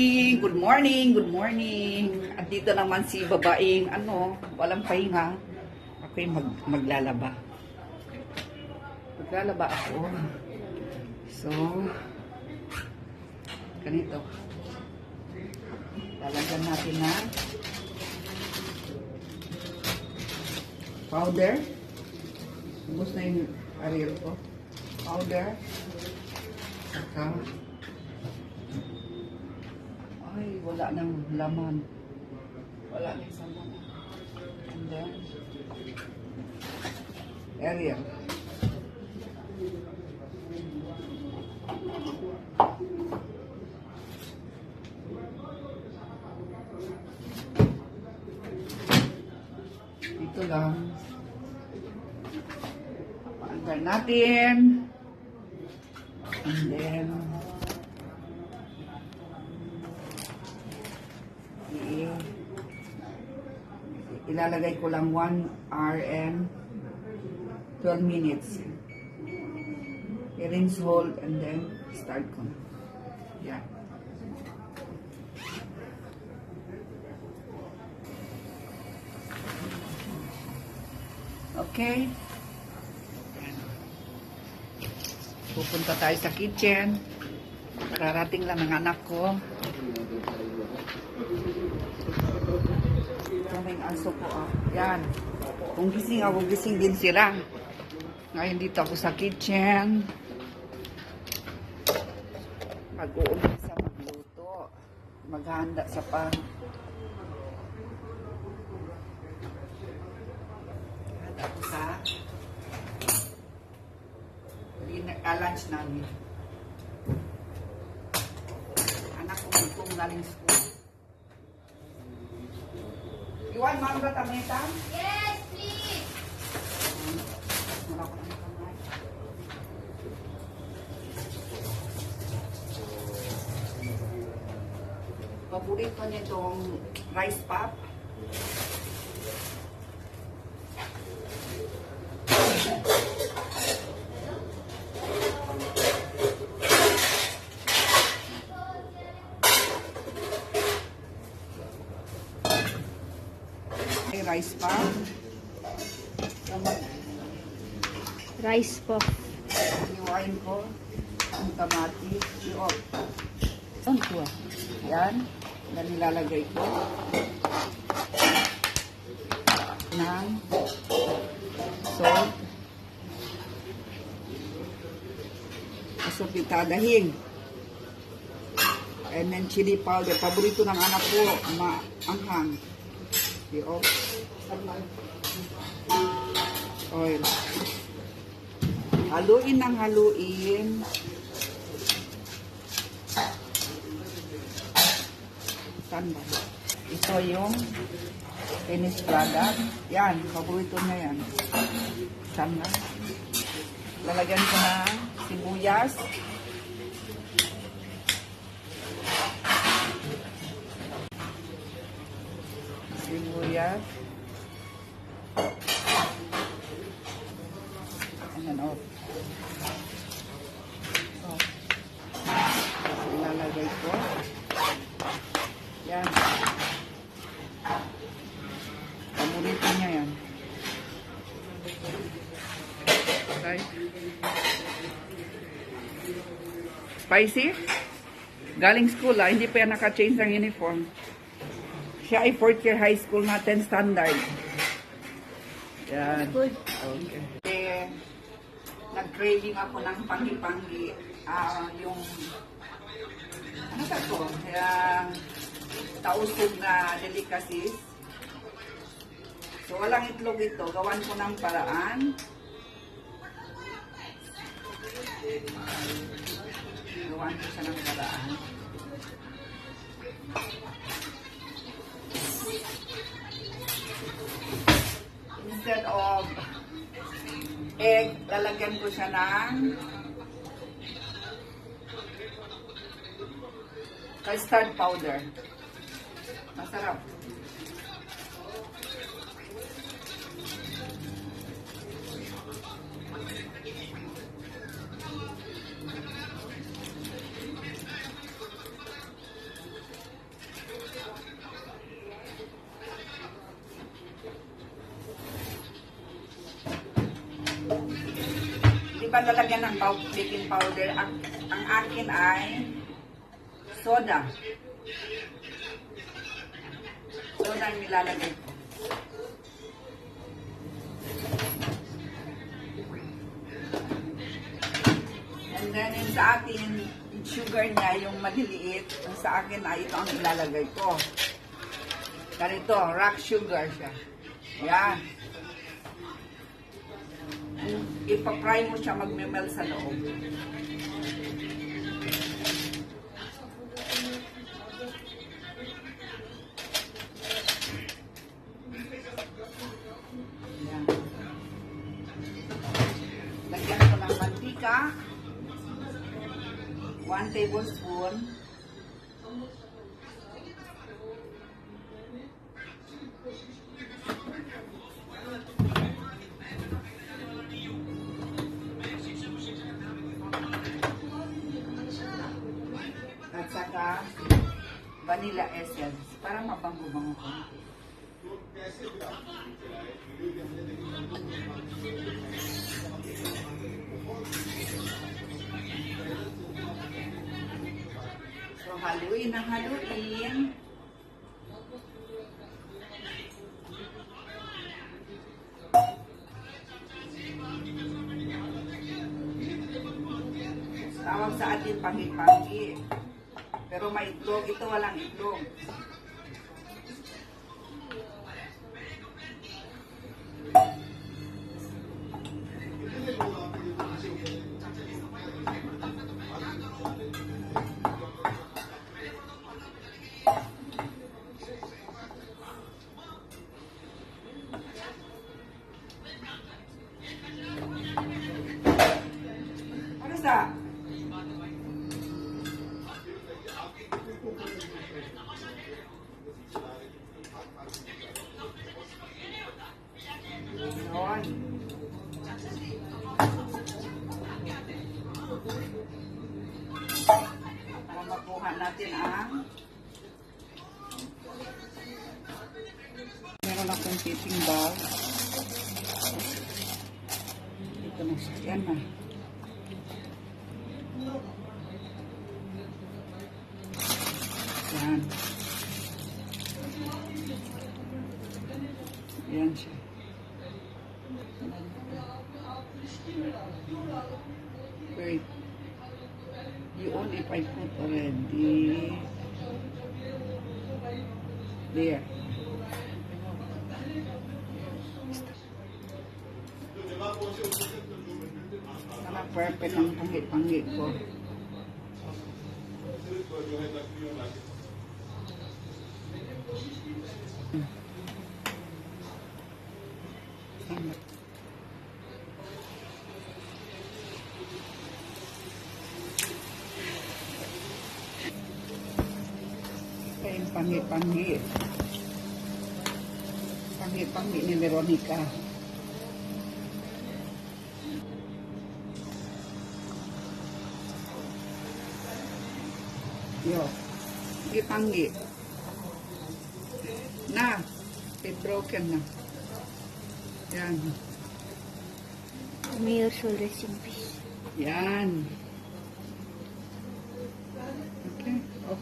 Good morning, good morning. At dito naman si babaeng, ano, walang pahinga. Ako'y mag, maglalaba. Maglalaba ako. So, ganito. Lalagyan natin na powder. Ubus na yung ariel ko. Powder. Saka, wala nang laman. Wala nang isang laman. And then, Ariel. Dito lang. Paandar natin. And then, ilalagay ko lang 1 hour and 12 minutes. I-rinse hold and then start ko. Yan. Okay. Pupunta tayo sa kitchen. Kararating lang ng anak ko. Kaming aso ko, ah. Yan. Kung gising ako, gising din sila. Ngayon dito ako sa kitchen. Mag-uumpisa magluto. Maghahanda sa pan. Handa ko sa ah, lunch namin. Anak ko kung galing school. You want manga tameta? Yes, please. Paborito niya itong rice pop. May rice pop. Rice po. Iwain ko ang kamatis. Yung Ang kuha. Yan. Yan nilalagay ko. Ng salt. Asupita dahing. And then chili powder. Paborito ng anak ko. Maanghang. Yung oil. Haluin ng haluin. Saan ba? Ito yung finished product. Yan, paborito niya yan. Saan na? Lalagyan ko na sibuyas. Sibuyas. Oh. Oh. Ilalagay ko. Yan. Paborito niya yan. Okay. Spicy? Galing school ah, hindi pa yan naka-change ng uniform. Siya ay fourth year high school natin standard. Yan. Okay. Nag-craving ako ng panghi-panghi. Ah, yung ano ba to? Yung tausog na delicacies. So, walang itlog ito. Gawan ko ng paraan. Gawan ko siya ng paraan. Lalagyan ko siya ng custard powder. Masarap. Lalagyan ng baking powder. Ang, ang akin ay soda. Soda ang nilalagay ko. And then yung sa akin, yung sugar niya, yung maliliit, yung sa akin ay ito ang ilalagay ko. Ganito, rock sugar siya. Yan. Ipapry mo siya magmimel sa loob. Yan. Lagyan ko ng mantika. 1 tablespoon. At saka vanilla essence para mabango-bango ko. So, haluin ang haluin. Tawag sa atin pangit-pangit. Itlog. Ito walang itlog. Siya. Yan na. Yan. Yan siya. Wait. Yun, if I put already there. Perfect ang pangit-pangit ko. Pangit-pangit. Pangit-pangit ni Veronica. Yo. Pangit-pangit. Na. It broken na. Yan. May usual peace. Yan. Okay. Oh.